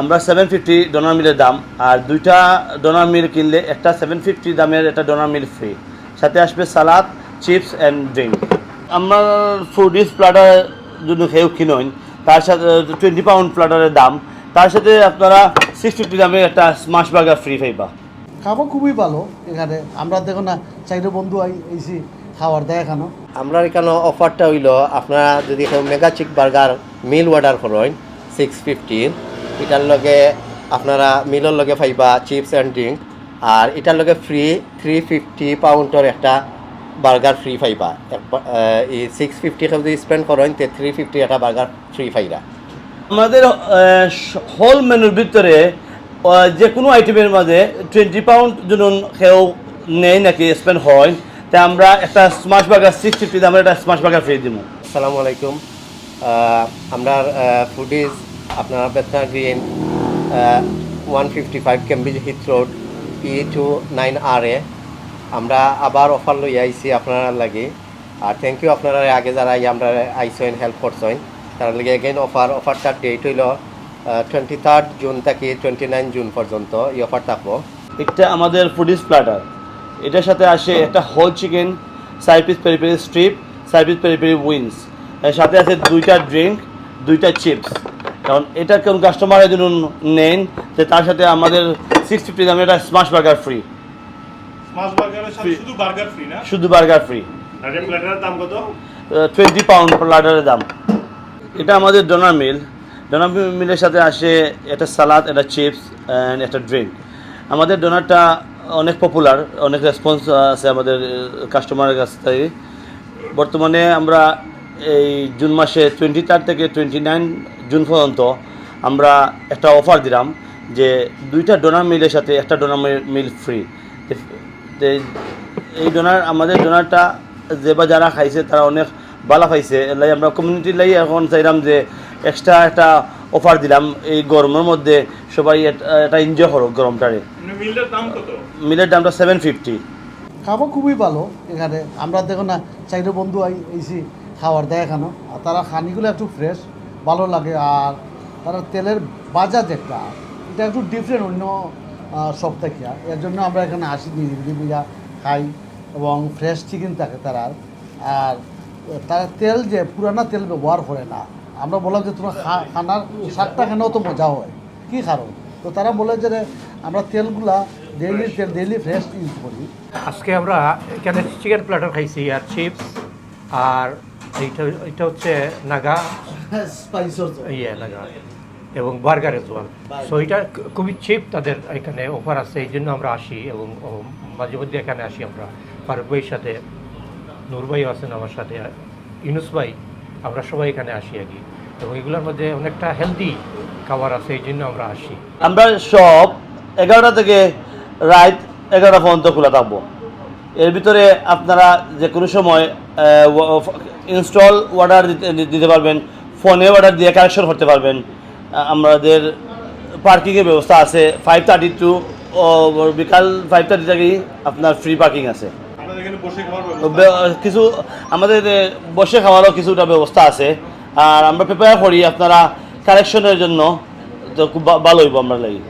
আমরা seven fifty donor মিলের দাম আর দুইটা ডোনার মিল কিনলে একটা সেভেন ফিফটি দামের একটা ডোনার মিল ফ্রি সাথে আসবে সালাদ চিপস অ্যান্ড ড্রিঙ্ক আমার ফুডিস প্লাটার যদি খেয়েও কিনুন তার সাথে টোয়েন্টি পাউন্ড প্লাটারের দাম। তার সাথে আপনারা সিক্স ফিফটি দামের একটা স্মাশ বার্গার ফ্রি পাইবা। খাব খুবই ভালো এখানে। আমরা দেখো না চাইরে বন্ধু আই এইছি খাওয়ার দেয় এখানো আমরা এখানে অফারটা হইল আপনারা যদি mega chick burger meal order করেন সিক্স ফিফটিন এটার লগে আপনারা মিলের লগে পাইবা চিপস অ্যান্ড ড্রিঙ্ক। আর এটার লগে ফ্রি থ্রি ফিফটি পাউন্ডের একটা বার্গার ফ্রি পাইবা। এই সিক্স ফিফটি যদি স্পেন্ড করেন তে থ্রি ফিফটি একটা বার্গার ফ্রি পাইরা। আমাদের হোল মেনুর ভিতরে যে কোনো আইটেমের মাঝে টোয়েন্টি পাউন্ড যখন কেউ নেই নাকি স্পেন্ড হয় তা আমরা একটা স্মাশ বার্গার সিক্স ফিফটিতে আমরা একটা স্মাশ বার্গার ফ্রি দিব আসসালামু আলাইকুম। আমরা ফুডিজ আপনার Bethnal green one fifty five Cambridge Heath road P two nine R A আমরা আবার অফার লই আইছি আপনার লাগে। আর থ্যাংক ইউ আপনারা আগে যারা আমরা আইসেন হেল্প করছেন, তার লাগে এগেইন অফার অফারটার ডেট হইল টোয়েন্টি থার্ড জুন থেকে টোয়েন্টি নাইন জুন পর্যন্ত এই অফার থাকব এটা আমাদের ফুডিস প্লাটার এটার সাথে আসে একটা whole chicken side piece peri peri strip side piece peri peri wings এর সাথে আছে দুইটা ড্রিঙ্ক দুইটা চিপস কারণ এটা কোন কাস্টমার যদি নেন তো তার সাথে আমাদের সিক্স ফিফটি দামের একটা স্মাশ বার্গার ফ্রি স্মাশ বার্গারের সাথে শুধু বার্গার ফ্রি না? শুধু বার্গার ফ্রি আর এই প্ল্যাটারের দাম কত? টোয়েন্টি পাউন্ড প্লাটারের দাম। এটা আমাদের ডোনার মিল ডোনার মিলের সাথে আসে একটা সালাদ একটা চিপস অ্যান্ড একটা ড্রিঙ্ক আমাদের ডোনারটা অনেক পপুলার অনেক রেসপন্স আছে আমাদের কাস্টমারের কাছ থেকে। বর্তমানে আমরা এই জুন মাসে টোয়েন্টি থার্ড থেকে টোয়েন্টি নাইন জুন পর্যন্ত আমরা একটা অফার দিলাম যে দুইটা ডোনার মিলের সাথে একটা ডোনার মিল ফ্রি এই ডোনার আমাদের ডোনারটা যে বা যারা খাইছে তারা অনেক ভালো খাইছে। লাই আমরা কমিউনিটির লাই এখন চাইলাম যে এক্সট্রা একটা অফার দিলাম। এই গরমের মধ্যে সবাই এটা- এনজয় করো গরমটারে। মানে মিলটার দাম কত? মিলের দামটা সেভেন ফিফটি খাব খুবই ভালো এখানে। আমরা দেখো না চাইরে বন্ধু আই খাওয়ার দেয় এখানো আর তারা খানিগুলো একটু ফ্রেশ ভালো লাগে। আর তারা তেলের বাজার একটা এটা একটু ডিফারেন্ট অন্য সব থেকে। এর জন্য আমরা এখানে আসি, নিরিবিলি বিয়া খাই এবং ফ্রেশ চিকেন থাকে তারা। আর তারা তেল যে, পুরানা তেল ব্যবহার করে না। আমরা বললাম যে, তোমার খানার স্বাদটা খেলেও তো মজা হয়? কী কারণ? তো তারা বলে যে, আমরা তেলগুলা ডেইলি তেল ডেইলি ফ্রেশ ইউজ করি। আজকে আমরা এখানে চিকেন প্ল্যাটার খাইছি, আর চিপস আর এইটা এটা হচ্ছে নাগা ইয়ে নাগা এবং বার্গারের জোয়াল সো এটা খুবই চিপ তাদের এখানে অফার আছে এই জন্য আমরা আসি এবং মাঝে মধ্যে এখানে আসি আমরা। ফারুক ভাইয়ের সাথে নূর ভাই আছেন আমার সাথে ইউনুস ভাই আমরা সবাই এখানে আসি আর কি। এবং এগুলোর মধ্যে অনেকটা হেলদি খাবার আছে এই জন্য আমরা আসি। আমরা সব এগারোটা থেকে রাত এগারোটা পর্যন্ত খোলা থাকব। এর ভিতরে আপনারা যে কোনো সময় ইনস্টল অর্ডার দিতে দিতে পারবেন ফোনে অর্ডার দিয়ে কালেকশন করতে পারবেন। আমাদের পার্কিংয়ের ব্যবস্থা আছে ফাইভ থার্টি টু বিকাল ফাইভ থার্টি থেকেই আপনার ফ্রি পার্কিং আছে। কিছু আমাদের বসে খাওয়ারও কিছুটা ব্যবস্থা আছে। আর আমরা প্রিপেয়ার করি আপনারা কালেকশনের জন্য তো খুব ভালো হইব আমরা লাগি।